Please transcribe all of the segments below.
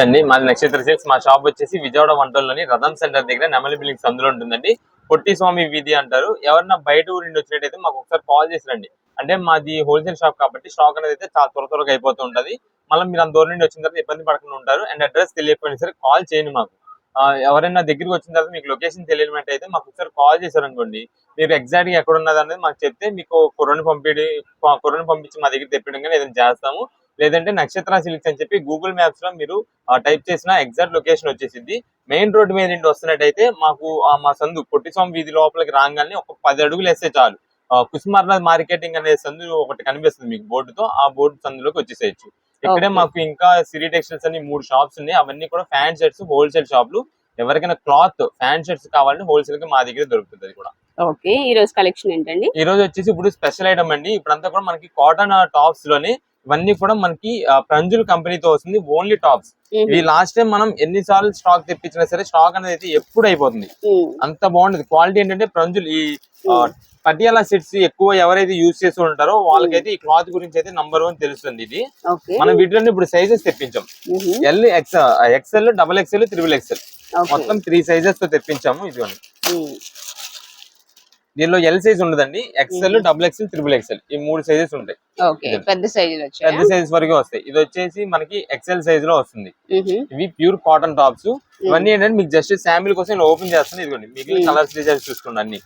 అండి. మాది నక్షత్ర సిల్క్స్ మా షాప్ వచ్చేసి విజయవాడ వంటల్లోని రథం సెంటర్ దగ్గర నెమలి బిల్డింగ్స్ అందులో ఉంటుందండి. పొట్టి స్వామి వీధి అంటారు. ఎవరన్నా బయట ఊరి నుండి వచ్చినట్టయితే మాకు ఒకసారి కాల్ చేసి రండి. అంటే మాది హోల్సేల్ షాప్ కాబట్టి స్టాక్ అనేది అయితే చాలా త్వర త్వరగా అయిపోతూ ఉంటుంది. మళ్ళీ మీరు అంత దూరం నుండి వచ్చిన తర్వాత ఇబ్బంది పడకుండా ఉంటారు. అండ్ అడ్రస్ తెలియకపోయినా సరే కాల్ చేయండి మాకు. ఎవరైనా దగ్గరికి వచ్చిన తర్వాత మీకు లొకేషన్ తెలియనట్టయితే మాకు ఒకసారి కాల్ చేశారనుకోండి. మీరు ఎగ్జాక్ట్గా ఎక్కడ ఉన్నది అనేది మాకు చెప్తే మీకు కుర్రని పంపిడి కుర్రని పంపించి మా దగ్గర తెప్పడం కానీ ఏదైనా చేస్తాము. లేదంటే నక్షత్ర సిల్క్స్ అని చెప్పి గూగుల్ మ్యాప్స్లో మీరు టైప్ చేసిన ఎగ్జాక్ట్ లొకేషన్ వచ్చేసింది మెయిన్ రోడ్ మీద నుండి వస్తున్నట్టయితే మాకు ఆ మా సందు పొట్టిస్వామి వీధి లోపలికి రాగానే ఒక పది అడుగులు వేస్తే చాలు. కుసుమార్నాథ్ మార్కెటింగ్ అనే సందు ఒకటి కనిపిస్తుంది మీకు బోర్డుతో ఆ బోర్డు సందులోకి వచ్చేసేయచ్చు. ఇక్కడే. మాకు ఇంకా సిరి టెక్స్టైల్స్ అని మూడు షాప్స్ ఉన్నాయి. అవన్నీ కూడా ఫ్యాన్ షర్ట్స్ హోల్సేల్ షాపులు ఎవరికైనా క్లాత్ ఫ్యాన్ షర్ట్స్ కావాలంటే హోల్సేల్గా మా దగ్గర దొరుకుతుంది కూడా. ఓకే. ఈ రోజు కలెక్షన్ ఏంటండి? ఈ రోజు వచ్చేసి ఇప్పుడు స్పెషల్ ఐటమ్ అండి. ఇప్పుడంతా కూడా మనకి కాటన్ టాప్స్లోనే ఇవన్నీ కూడా మనకి ప్రంజుల్ కంపెనీతో వస్తుంది. ఓన్లీ టాప్స్ ఇవి లాస్ట్ టైం మనం ఎన్ని సార్లు స్టాక్ తెప్పించినా సరే స్టాక్ అనేది అయితే ఎప్పుడు అయిపోతుంది. అంత బాగుంటది క్వాలిటీ ఏంటంటే ప్రంజుల్ ఈ పటియాలా సెట్స్ ఎక్కువ ఎవరైతే యూజ్ చేస్తూ ఉంటారో వాళ్ళకైతే ఈ క్లాత్ గురించి అయితే నంబర్ వన్ తెలుస్తుంది ఇది. మనం వీటిలో ఇప్పుడు sizes తెప్పించాం. L X XL double XL triple XL మొత్తం త్రీ సైజెస్తో తెప్పించాము. ఇదిగోండి. దీనిలో ఎల్ సైజ్ ఉండదండి. XL. Double XL triple XL ఈ మూడు సైజెస్ ఉంటాయి. పెద్ద సైజ్ వరకు వస్తాయి. ఇది వచ్చేసి మనకి ఎక్స్ఎల్ సైజ్లో వస్తుంది. ఇవి ప్యూర్ కాటన్ టాప్స్ ఇవన్నీ ఏంటంటే మీకు జస్ట్ శాంపిల్ కోసం ఓపెన్ చేస్తాను. ఇదిగోండి మిగిలిన Mm. కలర్స్ డిజైన్స్ చూసుకోండి అన్ని.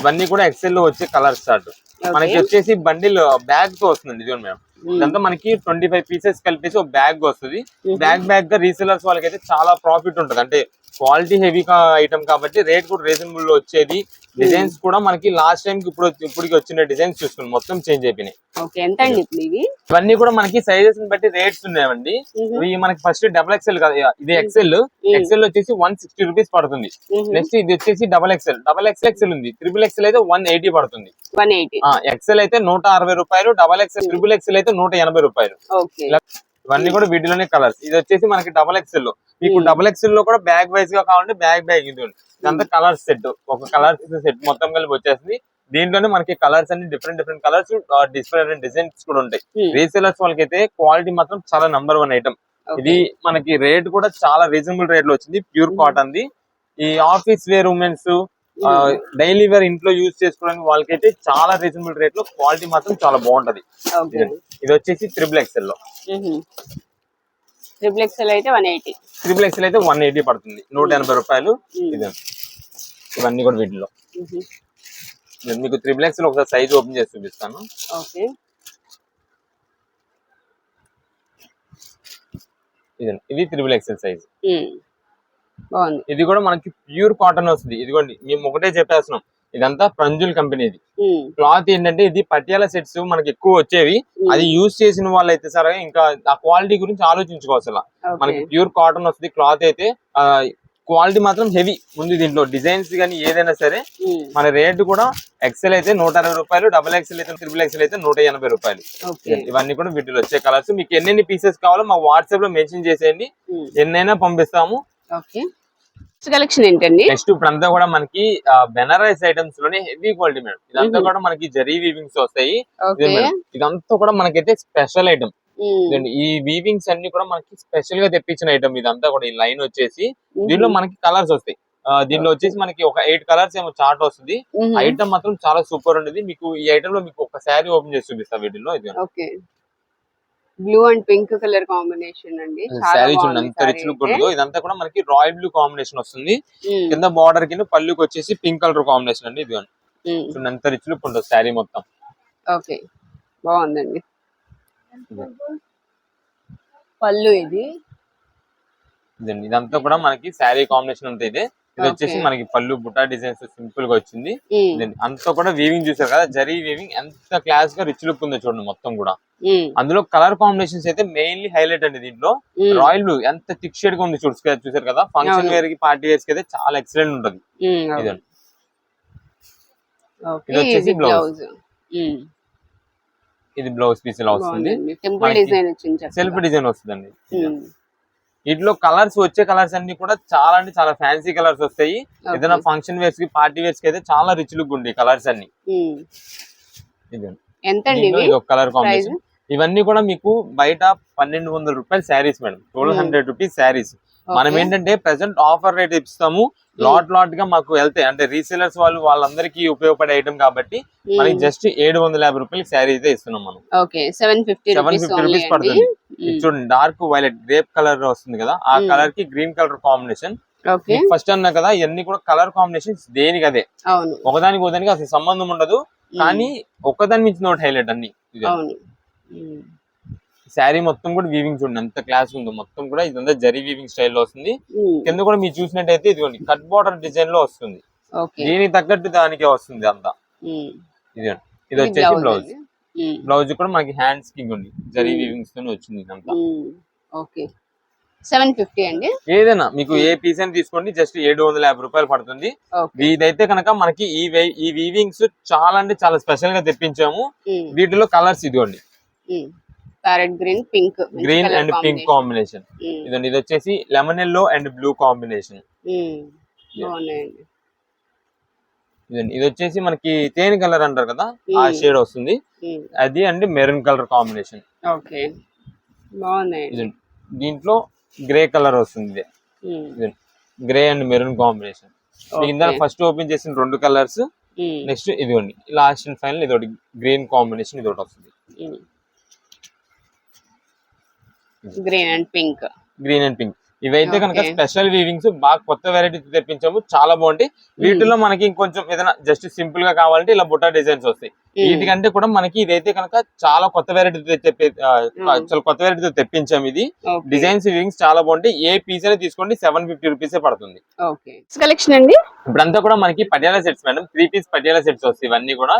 ఇవన్నీ కూడా ఎక్సెల్లో వచ్చే కలర్ స్టార్ట్ మనకి వచ్చేసి బండిల్ బ్యాగ్తో వస్తుంది ఇదిగోండి మేడం. ఇదంతా మనకి ట్వంటీ ఫైవ్ పీసెస్ కలిపేసి ఒక బ్యాగ్ వస్తుంది. బ్యాగ్ బ్యాగ్గా రీసెలర్స్ వాళ్ళకి అయితే చాలా ప్రాఫిట్ ఉంటుంది. అంటే క్వాలిటీ హెవీ ఐటమ్ కాబట్టి రేట్ కూడా రీజనబుల్లో వచ్చేది. డిజైన్స్ కూడా మనకి లాస్ట్ టైం ఇప్పుడు ఇప్పటికి వచ్చిన డిజైన్స్ చూసుకోండి మొత్తం చేంజ్ అయిపోయినాయి. ఇవన్నీ కూడా మనకి సైజెస్ బట్టి రేట్స్ ఉన్నాయండి. ఇవి మనకి ఫస్ట్ డబల్ ఎక్స్ఎల్ కదా ఇది ఎక్సెల్ ఎక్సెల్ వచ్చేసి వన్ సిక్స్టీ రూపీస్ పడుతుంది. నెక్స్ట్ ఇది వచ్చేసి double XL double XL XL ఉంది. ట్రిపుల్ ఎక్స్ఎల్ అయితే వన్ ఎయిటీ పడుతుంది. ఎక్సెల్ అయితే నూట అరవై రూపాయలు డబల్ ఎక్స్ఎల్ ట్రిపుల్ ఎక్స్ఎల్ అయితే నూట ఎనభై రూపాయలు. ఇవన్నీ కూడా వీటిలోనే కలర్స్ ఇది వచ్చేసి మనకి డబల్ ఎక్స్ఎల్లో మీకు Hmm. డబల్ ఎక్స్ఎల్లో కూడా బ్యాగ్ వైజ్గా కావాలంటే బ్యాగ్ బ్యాగ్ ఇది. ఇదంతా కలర్ సెట్ ఒక కలర్ సెట్ మొత్తం కలిపి వచ్చేసింది. దీంట్లోనే మనకి కలర్స్ అన్ని different different colours different designs కూడా ఉంటాయి. రీసేలర్స్ వాళ్ళకి అయితే క్వాలిటీ మాత్రం చాలా నంబర్ వన్ ఐటమ్ ఇది మనకి రేట్ కూడా చాలా రీజనబుల్ రేట్లో వచ్చింది. Pure Hmm. కాటన్ ది. ఈ office wear women's daily wear ఇంట్లో యూజ్ చేసుకోవడానికి వాళ్ళకైతే చాలా రీజనబుల్ రేట్లో క్వాలిటీ మాత్రం చాలా బాగుంటది. ఇది వచ్చేసి త్రిబుల్ ఎక్స్ఎల్లో. ట్రిపుల్ ఎక్స్ఎల్ అయితే వన్ ఎయిటీ త్రిబుల్ ఎక్స్ఎల్ అయితే వన్ ఎయిటీ పడుతుంది. నూట ఎనభై రూపాయలు. ఇది ఇవన్నీ కూడా వీటిలో నేను మీకు త్రిబుల్ ఎక్స్ఎల్ ఒకసారి సైజ్ ఓపెన్ చేసి చూపిస్తాను. ఓకే. ఇది ఇది త్రిబుల్ ఎక్స్ఎల్ సైజ్ బాగుంది. ఇది కూడా మనకి ప్యూర్ కాటన్ వస్తుంది. ఇదిగోండి మేము ఒకటే చెప్పేస్తున్నాం. ఇదంతా ప్రంజుల్ కంపెనీది క్లాత్ ఏంటంటే ఇది పటియాల సెట్స్ మనకి ఎక్కువ వచ్చేవి. అది యూజ్ చేసిన వాళ్ళు అయితే సరే ఇంకా ఆ క్వాలిటీ గురించి ఆలోచించుకోవచ్చు అలా. మనకి ప్యూర్ కాటన్ వస్తుంది క్లాత్ అయితే. క్వాలిటీ మాత్రం హెవీ. ఉంది దీంట్లో డిజైన్స్ కానీ ఏదైనా సరే మన రేటు కూడా ఎక్సెల్ అయితే నూట అరవై రూపాయలు డబల్ ఎక్సెల్ అయితే త్రిబుల్ ఎక్సెల్ అయితే నూట ఎనభై రూపాయలు. ఇవన్నీ కూడా వీటిలో వచ్చే కలర్స్. మీకు ఎన్నెన్ని పీసెస్ కావాలో మా వాట్సాప్లో మెన్షన్ చేసేయండి. ఎన్నైనా పంపిస్తాము. ఓకే కలెక్షన్ ఏంటండి? నెక్స్ట్ ఇప్పుడు అంతా కూడా మనకి బెనారస్ ఐటమ్స్లోనే హెవీ క్వాలిటీ మేడం. ఇదంతా. కూడా మనకి జరీ వీవింగ్స్ వస్తాయి. ఇదంతా కూడా మనకైతే స్పెషల్ ఐటమ్ ఈ వీవింగ్స్ అన్ని కూడా మనకి స్పెషల్గా తెప్పించిన ఐటమ్ ఇదంతా కూడా ఈ లైన్ వచ్చేసి. దీనిలో మనకి కలర్స్ వస్తాయి. దీనిలో వచ్చేసి మనకి ఒక ఎయిట్ కలర్స్ ఏమో చార్ట్ వస్తుంది. ఐటమ్ మాత్రం చాలా సూపర్ ఉండేది. మీకు ఈ ఐటమ్లో మీకు ఒక శారీ ఓపెన్ చేసి చూపిస్తా వీటిలో ఇది blue and pink colour combination అండి. శారీ చూడండి saree రిచ్ లుక్ అయితే. ఉంటుందో ఇదంతా కూడా మనకి రాయల్ బ్లూ కాంబినేషన్ వస్తుంది. కింద బార్డర్ కింద పళ్ళుకి వచ్చేసి పింక్ కలర్ కాంబినేషన్ అండి ఇది చూడండి. ఎంత రిచ్ లుక్ ఉంటుంది శారీ మొత్తం. ఓకే బాగుందండి. పళ్ళు ఇది. ఇదంతా కూడా మనకి శారీ కాంబినేషన్ ఉంటుంది ఇది. ఇది వచ్చేసి. మనకి పళ్ళు బుటా డిజైన్స్ సింపుల్గా వచ్చింది. అంతా కూడా వీవింగ్ చూసారు కదా? జరీ వీవింగ్ ఎంత క్లాస్గా రిచ్ లుక్ ఉందో చూడండి మొత్తం కూడా. అందులో కలర్ కాంబినేషన్స్ అయితే మెయిన్లీ హైలైట్ అండి దీంట్లో. రాయల్ బ్లూ ఎంత థిక్ షేడ్గా ఉంది చూసారు కదా? ఫంక్షన్. వేర్కి పార్టీ వేర్స్కి అయితే చాలా ఎక్సలెంట్ ఉంటుంది. ఇదండి. ఇది వచ్చేసి. బ్లౌజ్ ఇది బ్లౌజ్ పీస్ ఇలా వస్తుంది. సెల్ఫ్ డిజైన్ వస్తుందండి. వీటిలో కలర్స్ వచ్చే కలర్స్ అన్ని కూడా చాలా అంటే చాలా ఫ్యాన్సీ కలర్స్ వస్తాయి. ఏదైనా ఫంక్షన్ వేర్స్కి పార్టీ వేర్స్కి అయితే చాలా రిచ్ లుక్ ఉంది కలర్స్ అన్ని. ఇది ఒక కలర్ కాంబినేషన్ ఇవన్నీ కూడా మీకు బయట పన్నెండు వందల రూపాయలు saris madam. Twelve. Hundred rupees saris. మనం. ఏంటంటే ప్రెసెంట్ ఆఫర్ రేట్ ఇస్తాము. లాట్ లాట్గా మాకు వెళ్తాయి అంటే రీసేలర్స్ వాళ్ళు వాళ్ళందరికీ ఉపయోగపడే ఐటమ్ కాబట్టి Hmm. మనకి జస్ట్ ఏడు వందల యాభై రూపాయలకి శారీ అయితే ఇస్తున్నాం మనం. Okay seven fifty seven rupees fifty rupees పడుతుంది. ఇది చూడండి డార్క్ వైలెట్ గ్రేప్ కలర్ వస్తుంది కదా ఆ Hmm. కలర్కి గ్రీన్ కలర్ కాంబినేషన్ ఫస్ట్ అన్నా కదా ఇవన్నీ కూడా కలర్ కాంబినేషన్స్ దేనికి అదే. ఒకదానికి ఒకదానికి అసలు సంబంధం ఉండదు. కానీ ఒక్కదాని మించిన హైలైట్ అన్ని. శారీ మొత్తం కూడా వీవింగ్ చూడండి ఎంత క్లాస్ ఉందో. మొత్తం కూడా ఇదంతా జరీ వీవింగ్ స్టైల్లో వస్తుంది. కింద కూడా మీరు చూసినట్టయితే ఇదిగోండి కట్ బార్డర్ డిజైన్లో వస్తుంది. దీనికి తగ్గట్టు దానికే వస్తుంది అంతా. ఉమ్. ఇది వచ్చేసి బ్లౌజ్. బ్లౌజ్ కూడా మనకి హ్యాండ్స్కి ఉంది జరీ వీవింగ్స్తో వచ్చింది ఇదంతా. ఉమ్. ఓకే. సెవెన్ ఫిఫ్టీ అండి? ఏదైనా మీకు ఏ పీస్ అని తీసుకోండి జస్ట్ ఏడు వందల యాభై రూపాయలు పడుతుంది. ఇదైతే కనుక మనకి ఈ ఈ వీవింగ్స్ చాలా అంటే చాలా స్పెషల్గా తెప్పించాము. వీటిలో కలర్స్ ఇదిగోండి. Parrot green pink green and pink. Combination. ఇదండి ఇది వచ్చేసి lemon yellow and blue combination. బాగున్నాయండి ఇదండి ఇది వచ్చేసి మనకి తేనె కలర్ అంటారు కదా ఆ. షేడ్ వస్తుంది. అది అండి మెరూన్ కలర్ కాంబినేషన్ ఓకే దీంట్లో గ్రే కలర్ వస్తుంది. ఇదండి grey and maroon combination okay. First open చేసిన రెండు కలర్స్. నెక్స్ట్ ఇదిగోండి లాస్ట్ అండ్ ఫైనల్ ఇది ఒకటి గ్రీన్ కాంబినేషన్ ఇది ఒకటి వస్తుంది. Green and pink green and pink ఇవైతే కనుక. స్పెషల్ వీవింగ్స్ బాగా కొత్త వెరైటీ తెప్పించాము. చాలా బాగుంటాయి. వీటిలో మనకి ఇంకొంచెం ఏదైనా జస్ట్ సింపుల్గా కావాలంటే ఇలా బుట్ట డిజైన్స్ వస్తాయి. వీటికంటే కూడా మనకి ఇదైతే కనుక చాలా కొత్త వెరైటీ చాలా కొత్త వెరైటీతో తెప్పించాము ఇది. డిజైన్స్ వీవింగ్స్ చాలా బాగుంటాయి. ఏ పీస్ అనేది తీసుకోండి. సెవెన్ ఫిఫ్టీ రూపీస్ పడుతుంది. కలెక్షన్ అండి? ఇప్పుడంతా కూడా మనకి Patiala sets madam three piece Patiala sets వస్తాయి ఇవన్నీ కూడా.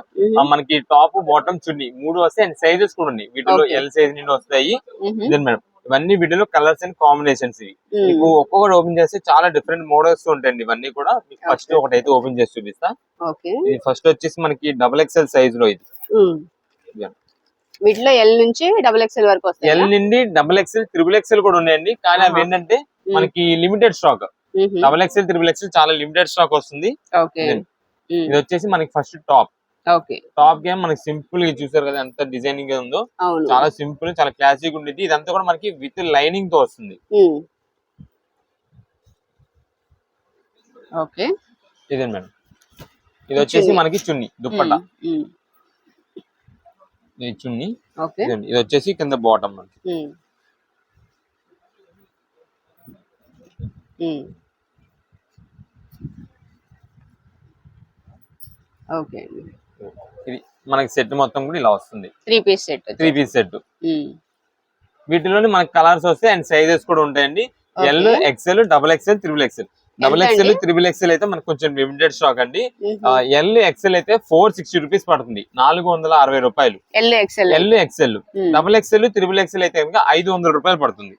మనకి టాప్ బాటమ్ చున్నీ. మూడు వస్తాయి. అండ్ సైజెస్ కూడా ఉన్నాయి. వీటిలో. ఎల్ సైజ్ నుండి వస్తాయి. మేడం ఇవన్నీ వీటిలో కలర్స్ అండ్ కాంబినేషన్స్ ఇవి ఉమ్. మీకు ఒక్కొక్కటి ఓపెన్ చేస్తే చాలా డిఫరెంట్ మోడల్స్ ఉంటాయండి ఇవన్నీ కూడా మీకు ఫస్ట్. ఒకటి అయితే ఓపెన్ చేసి చూపిస్తా ఇది ఫస్ట్ వచ్చేసి మనకి డబుల్ ఎక్స్ఎల్ సైజ్లో ఇది. Yeah. వీటిలో ఎల్ నుంచి డబుల్ ఎక్స్ఎల్ వరకు వస్తాయి ఎల్ నుండి డబుల్ ఎక్స్ఎల్ త్రిబుల్ ఎక్స్ఎల్ కూడా ఉన్నాయండి కానీ అవి. ఏంటంటే మనకి limited stock. Double XL triple XL చాలా లిమిటెడ్ స్టాక్ వస్తుంది. ఇది వచ్చేసి మనకి ఫస్ట్ టాప్ టాప్ గేమ్ మనకి సింపుల్గా చూసారు కదా ఎంత డిజైనింగ్ ఉందో. చాలా సింపుల్ చాలా క్లాసిక్ ఉండేది. ఇదంతా కూడా మనకి విత్ లైనింగ్తో వస్తుంది. ఓకే. ఇదే మేడం? ఇది వచ్చేసి. మనకి చున్ని దుప్పట్ట. ఇది చున్ని. ఇది వచ్చేసి కింద బాటమ్ మనకి. ఓకే. అండి ఇది మనకి సెట్ మొత్తం కూడా ఇలా వస్తుంది three piece set three piece set um. వీటిలోని మనకి కలర్స్ వస్తాయి అండ్ సైజెస్ కూడా ఉంటాయండి. L XL double XL triple XL double XL? Triple XL అయితే మనకు కొంచెం లిమిటెడ్ స్టాక్ అండి. ఎల్ ఎక్సెల్ అయితే ఫోర్ సిక్స్టీ రూపీస్ పడుతుంది నాలుగు వందల అరవై రూపాయలు L XL um. Double XL triple XL అయితే ఐదు వందల రూపాయలు పడుతుంది.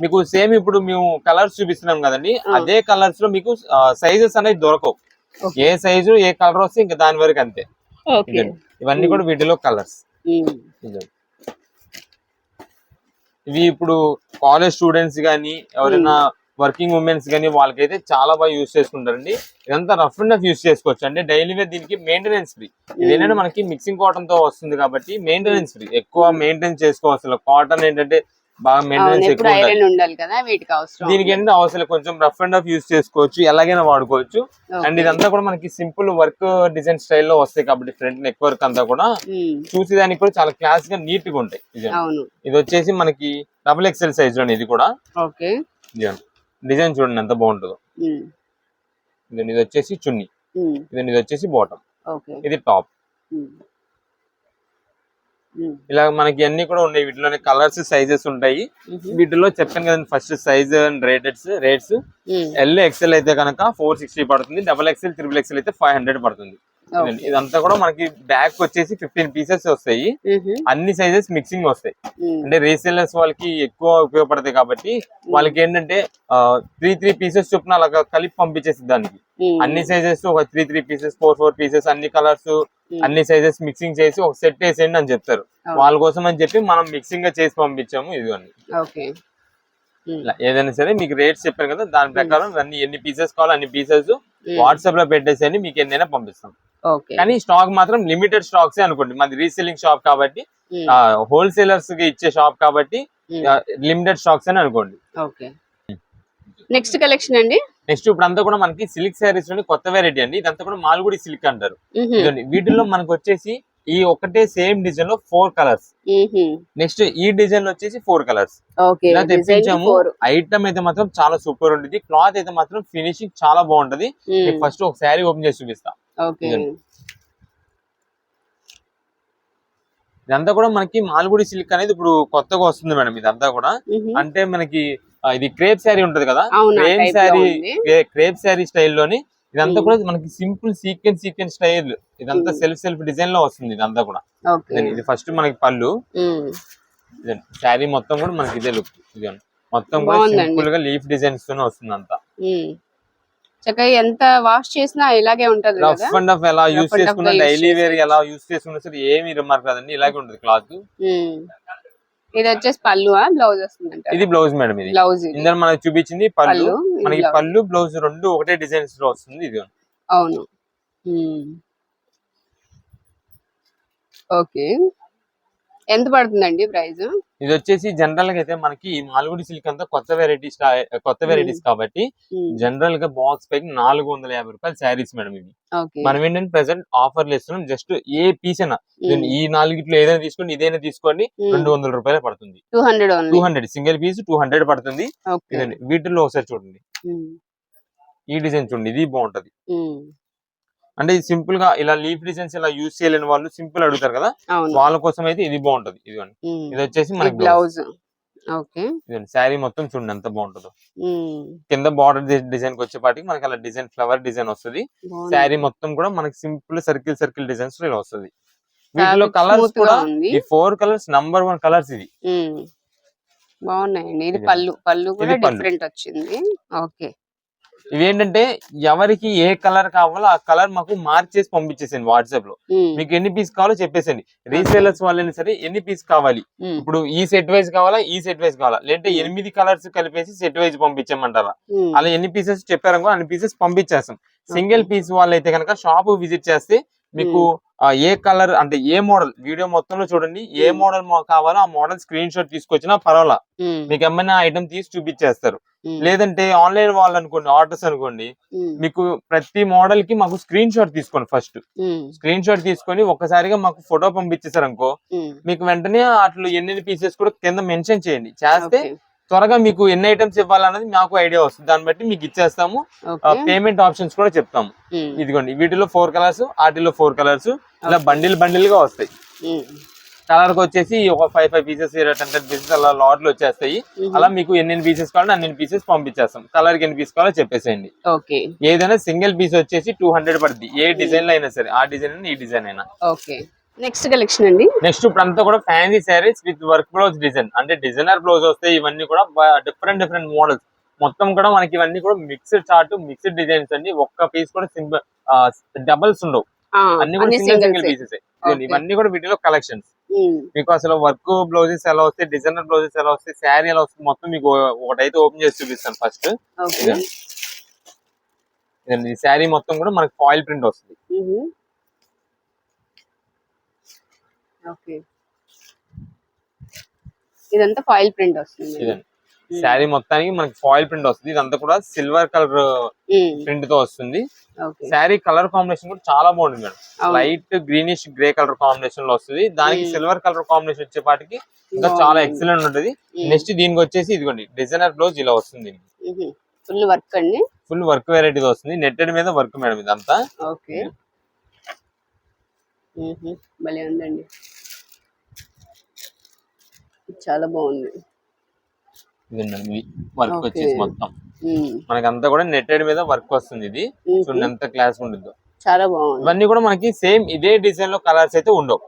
మీకు సేమ్ ఇప్పుడు మేము కలర్స్ చూపిస్తున్నాం కదండి. అదే కలర్స్లో మీకు సైజెస్ అనేది దొరకవు. ఏ సైజు ఏ కలర్ వస్తే ఇంకా దాని వరకు అంతే. ఇవన్నీ కూడా వీటిలో కలర్స్ ఉమ్. ఇవి ఇప్పుడు కాలేజ్ స్టూడెంట్స్ కానీ ఎవరైనా వర్కింగ్ ఉమెన్స్ కానీ వాళ్ళకైతే చాలా బాగా యూస్ చేసుకుంటారండి. ఇదంతా రఫ్ అండ్ రఫ్ యూస్ చేసుకోవచ్చు. అంటే డైలీ వేర్ దీనికి మెయింటెనెన్స్ ఫ్రీ ఇదేంటంటే మనకి మిక్సింగ్ కాటన్తో వస్తుంది కాబట్టి మెయింటెనెన్స్ ఫ్రీ ఎక్కువ మెయింటైన్ చేసుకోవచ్చు కాటన్ ఏంటంటే బాగా మెయింటెనెన్స్ ఎప్పుడు ఎక్కువ ఉండాలి. ఐరన్ ఉండాలి కదా వీటికి అవసరం. దీనికి ఏంటంటే అవసరం కొంచెం రఫ్ అండ్ రఫ్ యూస్ చేసుకోవచ్చు ఎలాగైనా వాడుకోవచ్చు. అండ్ ఇదంతా కూడా మనకి సింపుల్ వర్క్ డిజైన్ స్టైల్లో వస్తాయి కాబట్టి ఫ్రంట్ నెక్ వర్క్ అంతా కూడా. చూసేదానికి కూడా చాలా క్లాస్గా నీట్గా ఉంటాయి ఇది వచ్చేసి మనకి డబుల్ ఎక్స్ఎల్ సైజ్లోనే ఇది కూడా. ఓకే. డిజైన్ చూడండి ఎంత బాగుంటుందో. ఇది వచ్చేసి చున్నీ. ఇది వచ్చేసి బాటమ్ ఇది టాప్. ఇలా మనకి అన్ని కూడా ఉన్నాయి వీటిలోనే కలర్స్ సైజెస్ ఉంటాయి. వీటిలో చెప్పాను కదండి ఫస్ట్ సైజ్ అండ్ రేటెడ్స్ రేట్స్. ఎల్ ఎక్స్ఎల్ అయితే కనుక ఫోర్ సిక్స్టీ పడుతుంది డబల్ ఎక్స్ఎల్ త్రిబుల్ ఎక్స్ఎల్ అయితే ఫైవ్ హండ్రెడ్ పడుతుంది. ఇదంతా కూడా మనకి బ్యాక్ వచ్చేసి ఫిఫ్టీన్ పీసెస్ వస్తాయి. అన్ని సైజెస్ మిక్సింగ్ వస్తాయి. అంటే రీసేలర్స్ వాళ్ళకి ఎక్కువ ఉపయోగపడతాయి కాబట్టి వాళ్ళకి ఏంటంటే త్రీ త్రీ పీసెస్ చొప్పున అలాగా కలిపి పంపించేసి దానికి. అన్ని సైజెస్ ఒక three three pieces four four pieces అన్ని కలర్స్. అన్ని సైజెస్ మిక్సింగ్ చేసి ఒక సెట్ వేసేయండి అని చెప్తారు. వాళ్ళ కోసం అని చెప్పి మనం మిక్సింగ్గా చేసి పంపించాము. ఇలా ఏదైనా సరే మీకు రేట్స్ చెప్పాను కదా దాని ప్రకారం అన్ని ఎన్ని పీసెస్ కావాలో అన్ని పీసెస్. వాట్సాప్లో పెట్టేసేయండి మీకు ఎన్నైనా పంపిస్తాం కానీ స్టాక్ మాత్రం లిమిటెడ్ స్టాక్స్ అనుకోండి. మాది రీసెల్లింగ్ షాప్ కాబట్టి హోల్సేలర్స్కి ఇచ్చే షాప్ కాబట్టి లిమిటెడ్ స్టాక్స్ అని అనుకోండి. ఓకే. నెక్స్ట్ కలెక్షన్ అండి? నెక్స్ట్ ఇప్పుడు అంతా కూడా మనకి సిల్క్ శారీస్లోని కొత్త వెరైటీ అండి. ఇదంతా కూడా మాల్గుడి సిల్క్ అంటారు. వీటిల్లో మనకు వచ్చేసి ఈ ఒకటే సేమ్ డిజైన్లో ఫోర్ కలర్స్. నెక్స్ట్ ఈ డిజైన్లో వచ్చేసి ఫోర్ కలర్స్. ఇలా తెప్పించాము. ఐటమ్ అయితే మాత్రం చాలా సూపర్ ఉంటుంది. క్లాత్ అయితే మాత్రం ఫినిషింగ్ చాలా బాగుంటది. ఫస్ట్ ఒక శారీ ఓపెన్ చేసి చూపిస్తా. ఓకే. ఇదంతా కూడా మనకి మాల్గుడి సిల్క్ అనేది ఇప్పుడు కొత్తగా వస్తుంది మేడం ఇదంతా కూడా. అంటే మనకి ఇది క్రేప్ శారీ ఉంటది కదా క్రేప్ శారీ. క్రేప్ శారీ స్టైల్లోని ఇదంతా. కూడా మనకి సింపుల్ సీక్వెన్స్ సీక్వెన్స్ స్టైల్ ఇదంతా. సెల్ఫ్ సెల్ఫ్ డిజైన్లో వస్తుంది ఇదంతా కూడా ఇది ఫస్ట్ మనకి పళ్ళు శారీ మొత్తం కూడా మనకి ఇదే లుక్ ఇదండి మొత్తం కూడా. సింపుల్గా లీఫ్ డిజైన్స్ తోనే వస్తుంది అంతా. చక్కగా ఎంత వాష్ చేసినా ఇలాగే ఉంటది రఫ్ అండ్ ఆఫ్ ఎలా యూస్ చేసుకున్నా డైలీ వేర్. ఎలా యూస్ చేసుకున్నా సరే ఏమి రిమార్క్ కాదండి ఇలాగే ఉంటుంది క్లాత్. ఇది వచ్చేసి పళ్ళు బ్లౌజ్ వస్తుందంట. ఇది బ్లౌజ్ మేడం ఇది. బ్లౌజ్ ఇది. ఇందులో మనకి చూపించింది పళ్ళు. మనకి. పళ్ళు బ్లౌజ్ రెండు ఒకటే డిజైన్స్లో వస్తుంది ఇది. అవును. ఓకే. ఎంత పడుతుందండి ప్రైస్? ఇది వచ్చేసి జనరల్గా అయితే మనకి మాల్గుడి సిల్క్ అంతా కొత్త వెరైటీస్ కొత్త వెరైటీస్ కాబట్టి జనరల్గా బాక్స్ పైకి నాలుగు వందల యాభై రూపాయలు శారీస్ మేడం ఇవి. మనం ఏంటంటే ప్రెసెంట్ ఆఫర్లు ఇస్తున్నాం జస్ట్ ఏ పీస్ అయినా. ఈ నాలుగిట్లో ఏదైనా తీసుకోండి ఇదైనా తీసుకోండి రెండు వందల రూపాయలు పడుతుంది. Two hundred two hundred single piece two hundred పడుతుంది. వీటిల్లో ఒకసారి చూడండి. ఈ డిజైన్ చూడండి ఇది బాగుంటది. అంటే ఇది సింపుల్గా ఇలా లీఫ్ డిజైన్స్ ఇలా యూజ్ చేయలేని వాళ్ళు సింపుల్ అడుగుతారు కదా? వాళ్ళ కోసం అయితే ఇది బాగుంటది. ఇదిగోండి. ఇది వచ్చేసి మనకి బ్లౌజ్. ఓకే. శారీ మొత్తం చూడండి ఎంత బాగుంటుందో. కింద బార్డర్ డిజైన్కి వచ్చేపాటికి మనకి అలా డిజైన్ ఫ్లవర్ డిజైన్ వస్తుంది. శారీ మొత్తం కూడా మనకి సింపుల్ సర్కిల్ సర్కిల్ డిజైన్స్ ఇలా వస్తుంది. వీటిలో కలర్స్ కూడా ఈ four colours number one colours ఇది. బాగున్నాయండి. ఇది పళ్ళు పళ్ళు కూడా. డిఫరెంట్ వచ్చింది. ఓకే. ఇవి ఏంటంటే ఎవరికి ఏ కలర్ కావాలో ఆ కలర్ మాకు మార్చేసి పంపించేసేయండి వాట్సాప్లో. మీకు ఎన్ని పీస్ కావాలో చెప్పేసండి రీసేలర్స్ వాళ్ళైనా సరే ఎన్ని పీస్ కావాలి. ఇప్పుడు ఈ సెట్ వైజ్ కావాలా? ఈ సెట్ వైజ్ కావాలా? లేదంటే ఎనిమిది కలర్స్ కలిపేసి సెట్ వైజ్ పంపించమంటారా. అలా ఎన్ని పీసెస్ చెప్పారనుకో అన్ని పీసెస్ పంపించేస్తాం. సింగిల్ పీస్ వాళ్ళైతే కనుక షాప్ విజిట్ చేస్తే మీకు ఏ కలర్ అంటే ఏ మోడల్ వీడియో మొత్తంలో చూడండి ఏ. మోడల్ కావాలో ఆ మోడల్ స్క్రీన్ షాట్ తీసుకొచ్చినా పర్వాలా. మీకు ఏమైనా ఐటమ్ తీసి చూపించేస్తారు. లేదంటే ఆన్లైన్ వాళ్ళు అనుకోండి ఆర్డర్స్ అనుకోండి. మీకు ప్రతి మోడల్కి మాకు స్క్రీన్ షాట్ తీసుకోండి ఫస్ట్. స్క్రీన్ షాట్ తీసుకొని ఒక్కసారిగా మాకు ఫోటో పంపించేసారు అనుకో. మీకు వెంటనే అట్లా ఎన్ని పీసెస్ కూడా కింద మెన్షన్ చేయండి చేస్తే. త్వరగా మీకు ఎన్ని ఐటమ్స్ ఇవ్వాలన్నది మాకు ఐడియా వస్తుంది. దాన్ని బట్టి మీకు ఇచ్చేస్తాము. పేమెంట్ ఆప్షన్స్ కూడా చెప్తాము. మ్మ్. ఇదిగోండి వీటిలో ఫోర్ కలర్స్ వాటిలో ఫోర్ కలర్స్ ఇలా బండిల్ బండిల్గా వస్తాయి. కలర్కి వచ్చేసి ఒక five five pieces ten ten pieces అలా లాట్లు వచ్చేస్తాయి. మ్మ్. అలా మీకు ఎన్ని పీసెస్ కావాలో అన్ని పీసెస్ పంపించేస్తాం. కలర్కి ఎన్ని పీస్ కావాలో చెప్పేసేయండి. ఏదైనా సింగిల్ పీస్ వచ్చేసి టూ హండ్రెడ్ పడుతుంది ఏ డిజైన్లో అయినా సరే ఆ డిజైన్ అయినా ఈ డిజైన్ అయినా. ఓకే నెక్స్ట్ కలెక్షన్ అండి. నెక్స్ట్ ఇప్పుడు అంతా కూడా fancy saris with work blouse design. అంటే డిజైనర్ బ్లౌజ్ వస్తాయి ఇవన్నీ కూడా డిఫరెంట్ డిఫరెంట్ మోడల్స్. మొత్తం కూడా మనకి ఇవన్నీ కూడా మిక్స్డ్ చార్ట్ మిక్స్డ్ డిజైన్స్ అండి. ఒక్క పీస్ కూడా సింపుల్ డబల్స్ ఉండవు. అన్ని కూడా సింగిల్ సింగిల్. పీసెస్. ఇవన్నీ కూడా వీటిలో కలెక్షన్స్ మ్మ్. మీకు అసలు వర్క్ బ్లౌజెస్ ఎలా వస్తాయి డిజైనర్ బ్లౌజెస్ ఎలా వస్తాయి శారీ ఎలా వస్తుంది మొత్తం మీకు ఒకటైతే ఓపెన్ చేసి చూపిస్తాను ఫస్ట్ ఈ శారీ మొత్తం కూడా మనకి ఫాయిల్ ప్రింట్ వస్తుంది మ్మ్. ఓకే ఇదంతా ఫాయిల్ ప్రింట్ వస్తుంది శారీ మొత్తానికి మనకి ఫాయిల్ ప్రింట్ వస్తుంది ఇదంతా కూడా సిల్వర్ కలర్. ప్రింట్తో వస్తుంది శారీ కలర్ కాంబినేషన్ కూడా చాలా బాగుంది madam. Light greenish grey colour కాంబినేషన్లో వస్తుంది దానికి. సిల్వర్ కలర్ కాంబినేషన్ వచ్చేపాటికి ఇంకా. చాలా ఎక్సలెంట్ ఉంటది. నెక్స్ట్ దీనికి వచ్చేసి ఇదిగోండి డిజైనర్ బ్లౌజ్ ఇలా వస్తుంది. ఫుల్ వర్క్ అండి ఫుల్ వర్క్ వెరైటీ వస్తుంది నెట్టెడ్ మీద వర్క్ మేడం ఇదంతా ఓకే. భలే ఉందండి చాలా బాగుంది ఇదండి వర్క్. వచ్చేసి మొత్తం. మనకంతా కూడా నెట్టెడ్ మీద వర్క్ వస్తుంది ఇది. చూడండి ఎంత క్లాస్ ఉంటుందో చాలా బాగుంది ఇవన్నీ కూడా మనకి సేమ్ ఇదే డిజైన్లో కలర్స్ అయితే ఉండవు.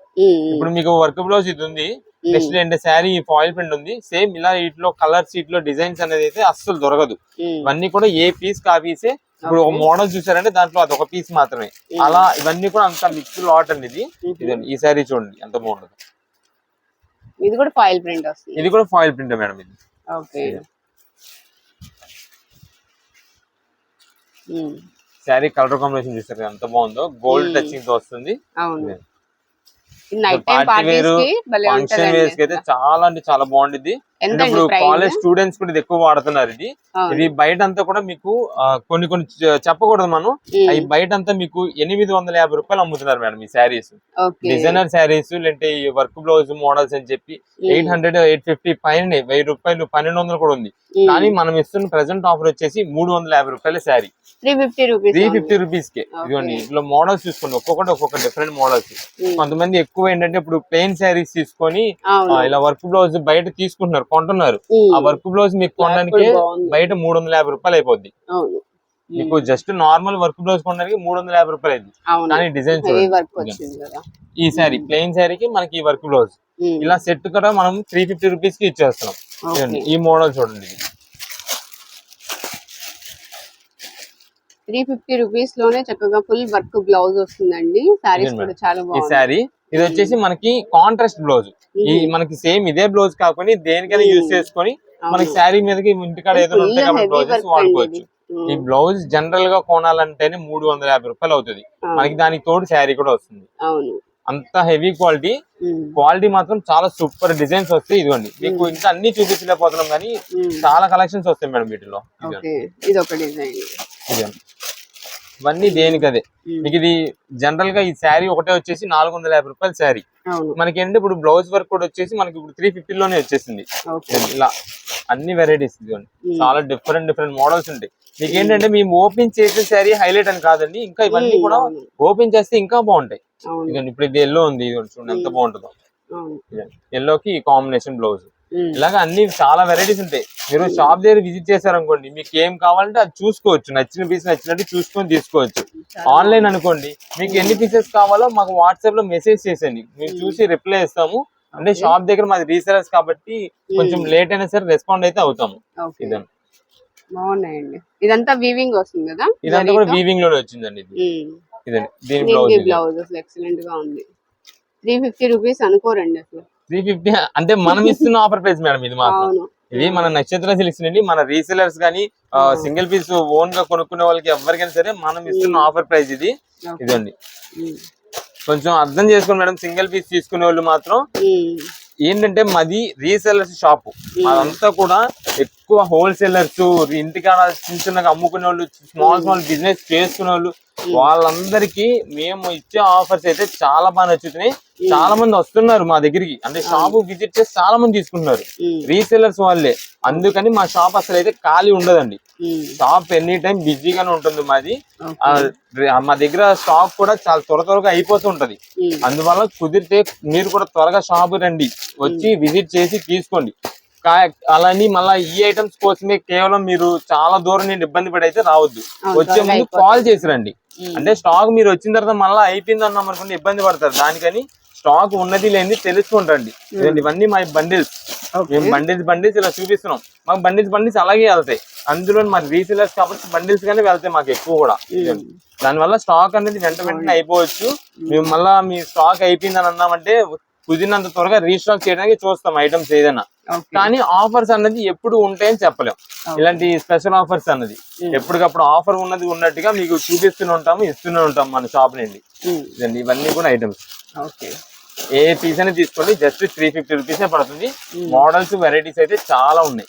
ఇప్పుడు మీకు వర్క్ బ్లౌజ్ ఇది ఉంది. నెక్స్ట్ ఏంటంటే శారీ ఫాయిల్ ప్రింట్ ఉంది సేమ్ ఇలా వీటిలో కలర్స్ వీటిలో డిజైన్స్ అనేది అయితే అస్సలు దొరకదు. ఇవన్నీ కూడా ఏ పీస్ కా పీసే ఇప్పుడు ఒక. మోడల్ చూసారంటే దాంట్లో అది ఒక పీస్ మాత్రమే. అలా ఇవన్నీ కూడా అంత మిక్స్ లాట్ అండి ఇది. ఇదండి. ఈ శారీ చూడండి ఎంత బాగుంటుంది. ఇది కూడా ఫాయిల్ ప్రింట్ వస్తుంది. ఇది కూడా ఫాయిల్ ప్రింట్ మేడం ఇది. ఓకే. శారీ కలర్ కాంబినేషన్ చూసారు ఎంత బాగుందో. Gold Hmm. టచింగ్తో వస్తుంది. అవును. నైట్ టైం పార్టీ పార్టీస్కి ఫంక్షన్ వేర్స్కి అయితే చాలా అంటే చాలా బాగుంటుంది ఎంత ఇప్పుడు కాలేజ్ స్టూడెంట్స్ కూడా ఇది ఎక్కువ వాడుతున్నారు ఇది. ఇది బయట అంతా కూడా మీకు కొన్ని కొన్ని చెప్పకూడదు మనం. అవి బయట అంతా మీకు ఎనిమిది వందల యాభై రూపాయలు అమ్ముతున్నారు మేడం ఈ శారీస్. డిజైనర్ శారీస్ లేదంటే ఈ వర్క్ బ్లౌజ్ మోడల్స్ అని చెప్పి ఎయిట్ హండ్రెడ్ ఎయిట్ ఫిఫ్టీ పైన వెయ్యి రూపాయలు పన్నెండు వందలు కూడా ఉంది. కానీ మనం ఇస్తున్న ప్రెసెంట్ ఆఫర్ వచ్చేసి మూడు వందల యాభై రూపాయల sari. Three fifty rupees three fifty రూపీస్కి ఇదిగోండి ఇట్లా మోడల్స్ చూసుకోండి. ఒక్కొక్కటి ఒక్కొక్క డిఫరెంట్ మోడల్స్. కొంతమంది ఎక్కువ ఏంటంటే ఇప్పుడు ప్లెయిన్ శారీస్ తీసుకొని ఇలా వర్క్ బ్లౌజ్ బయట తీసుకుంటున్నారు. కొంటున్నారు. ఆ వర్క్ బ్లౌజ్ మీకు కొనడానికి. బయట మూడు వందల యాభై రూపాయలు అయిపోద్ది. మీకు జస్ట్ నార్మల్ వర్క్ బ్లౌజ్ కొనడానికి మూడు వందల యాభై రూపాయలు అయింది. కానీ డిజైన్ ఈ శారీ ప్లెయిన్ శారీకి మనకి ఈ వర్క్ బ్లౌజ్. ఇలా సెట్ కూడా మనం త్రీ ఫిఫ్టీ రూపీస్కి ఇచ్చేస్తున్నాం. ఈ మోడల్ చూడండి. త్రీ ఫిఫ్టీ రూపీస్లోనే చక్కగా ఫుల్ వర్క్ బ్లౌజ్ వస్తుందండి. సారీస్ కూడా చాలా ఈ బాగుంది. శారీ ఇది వచ్చేసి మనకి కాంట్రాస్ట్ బ్లౌజ్ ఈ మనకి సేమ్ ఇదే బ్లౌజ్ కాకుండా దేనికైనా యూజ్ చేసుకొని మనకి శారీ మీదకి ఇంటికాడ ఏదైనా ఉంటే బ్లౌజెస్ వాడుకోవచ్చు. ఈ బ్లౌజ్ జనరల్గా కొనాలంటేనే మూడు వందల యాభై రూపాయలు అవుతుంది. మనకి దానికి తోడు శారీ కూడా వస్తుంది. అంత హెవీ క్వాలిటీ క్వాలిటీ మాత్రం చాలా సూపర్ డిజైన్స్ వస్తాయి. ఇదిగోండి. మీకు ఇంకా అన్ని చూపించలేకపోతున్నాం కానీ చాలా కలెక్షన్స్ వస్తాయి మేడం వీటిలో. ఇది ఒక డిజైన్. ఇవన్నీ దేనికి అదే మీకు ఇది జనరల్గా ఈ శారీ ఒకటే వచ్చేసి నాలుగు వందల యాభై రూపాయల శారీ. మనకి ఏంటంటే ఇప్పుడు బ్లౌజ్ వర్క్ కూడా వచ్చేసి మనకి ఇప్పుడు త్రీ ఫిఫ్టీ లోనే వచ్చేసింది. ఇలా అన్ని వెరైటీస్ ఇదిగోండి. చాలా డిఫరెంట్ డిఫరెంట్ మోడల్స్ ఉంటాయి. మీకు ఏంటంటే మేము ఓపెన్ చేసే శారీ హైలైట్ అని కాదండి ఇంకా ఇవన్నీ కూడా. ఓపెన్ చేస్తే ఇంకా బాగుంటాయి. ఇదిగోండి ఇప్పుడు ఇది ఎల్లో ఉంది ఇదిగోండి చూడండి ఎంత బాగుంటుందో. ఎల్లోకి కాంబినేషన్ బ్లౌజ్ ఇలాగ అన్ని చాలా వెరైటీస్ ఉంటాయి. మీరు షాప్ దగ్గర విజిట్ చేశారనుకోండి మీకు ఏం కావాలంటే అది చూసుకోవచ్చు. నచ్చిన పీస్ నచ్చినట్టు చూసుకొని తీసుకోవచ్చు. ఆన్లైన్ అనుకోండి మీకు ఎన్ని పీసెస్ కావాలో మాకు వాట్సాప్లో మెసేజ్ చేసేయండి. మేము చూసి రిప్లై ఇస్తాము అంటే షాప్ దగ్గర మాది రీసెలర్స్ కాబట్టి కొంచెం లేట్ అయినా సరే రెస్పాండ్ అయితే అవుతాము. ఓకే ఇదండి బాగున్నాయండి. ఇదంతా వీవింగ్ వస్తుంది కదా? ఇదంతా కూడా వీవింగ్లోనే వచ్చిందండి ఇది. ఇదండి దీని బ్లౌజ్ ఎక్సలెంట్గా ఉంది. త్రీ ఫిఫ్టీ రూపీస్ అనుకోరండి అసలు. త్రీ ఫిఫ్టీ అంటే మనం ఇస్తున్న ఆఫర్ ప్రైస్ మేడం ఇది మాత్రం. ఇది మన నక్షత్ర సిల్క్స్ నుండి మన రీసెలర్స్ కానీ సింగిల్ పీస్ ఓన్గా కొనుక్కునే వాళ్ళకి ఎవరికైనా సరే మనం ఇస్తున్న ఆఫర్ ప్రైస్ ఇది. ఇదండి. కొంచెం అర్థం చేసుకోండి మేడం సింగిల్ పీస్ తీసుకునే వాళ్ళు మాత్రం ఏంటంటే మాది రీసెలర్స్ షాప్ అదంతా కూడా ఎక్కువ హోల్సేలర్స్ ఇంటికాడ చిన్న చిన్నగా అమ్ముకునే వాళ్ళు స్మాల్ స్మాల్ బిజినెస్ చేసుకునే వాళ్ళు వాళ్ళందరికీ మేము ఇచ్చే ఆఫర్స్ అయితే చాలా బాగా నచ్చుతున్నాయి. చాలా మంది వస్తున్నారు మా దగ్గరికి. అంటే షాప్ విజిట్ చేసి చాలా మంది తీసుకుంటున్నారు. రీసెలర్స్ వాళ్ళే. అందుకని మా షాప్ అసలు అయితే ఖాళీ ఉండదండి. షాప్ ఎనీ టైం బిజీగానే ఉంటుంది మాది. మా దగ్గర స్టాక్ కూడా చాలా త్వర త్వరగా అయిపోతుంటది ఉమ్, అందువల్ల కుదిరితే మీరు కూడా త్వరగా షాప్ రండి. వచ్చి విజిట్ చేసి తీసుకోండి. అలాని మళ్ళీ ఈ ఐటమ్స్ కోసమే కేవలం మీరు చాలా దూరం నుండి ఇబ్బంది పడి అయితే రావద్దు వచ్చే ముందు. కాల్ చేసి రండి అంటే స్టాక్ మీరు వచ్చిన తర్వాత మళ్ళీ అయిపోయింది అన్నాం అనుకోండి ఇబ్బంది పడతారు. దానికని స్టాక్ ఉన్నది లేని తెలుసుకుంటండి. ఇవన్నీ మా బండిల్స్. మేము బండిల్స్ బండిల్స్ ఇలా చూపిస్తున్నాం. మాకు బండిల్స్ బండిల్స్ అలాగే వెళ్తాయి. అందులో మరి రీసెలర్స్ కాబట్టి బండిల్స్ గానే వెళ్తాయి మాకు ఎక్కువ కూడా. దానివల్ల స్టాక్ అనేది వెంట వెంటనే అయిపోవచ్చు. మేము మళ్ళా మీ స్టాక్ అయిపోయిందని అన్నామంటే కుదిరినంత త్వరగా రీస్టాక్ చేయడానికి చూస్తాం ఐటమ్స్ ఏదైనా. కానీ ఆఫర్స్ అన్నది ఎప్పుడు ఉంటాయని చెప్పలేం. ఇలాంటి స్పెషల్ ఆఫర్స్ అన్నది. ఎప్పటికప్పుడు ఆఫర్ ఉన్నది ఉన్నట్టుగా మీకు చూపిస్తూనే ఉంటాము ఇస్తూనే ఉంటాం మన షాప్ నుండి. ఉమ్, ఇదండి ఇవన్నీ కూడా ఐటమ్స్ ఓకే ఏ పీస్ అనేది తీసుకోండి జస్ట్ త్రీ ఫిఫ్టీ రూపీసే పడుతుంది. మోడల్స్ వెరైటీస్ అయితే చాలా ఉన్నాయి.